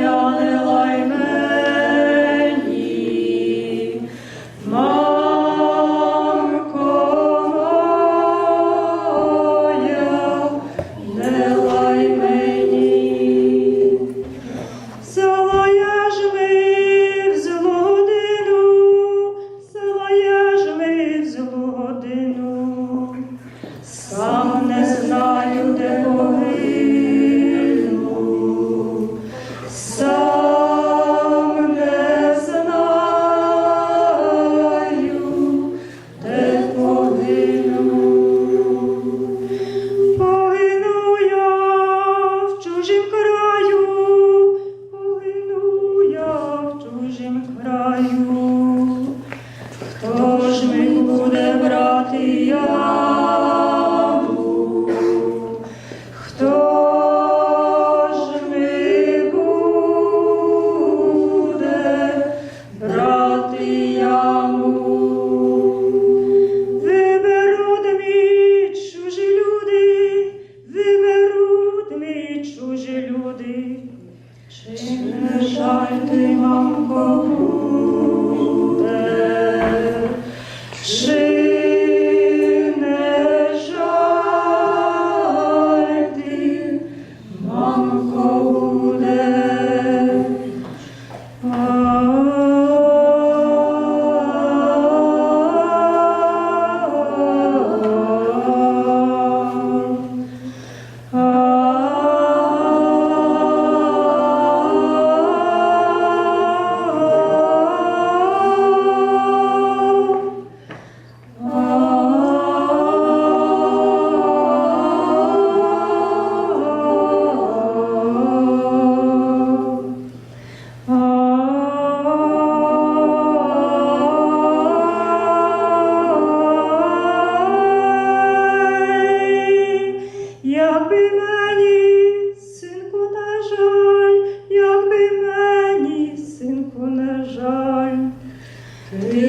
gloria del Хто ж мені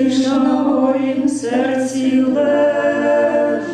Лиш на моїм серці лежа.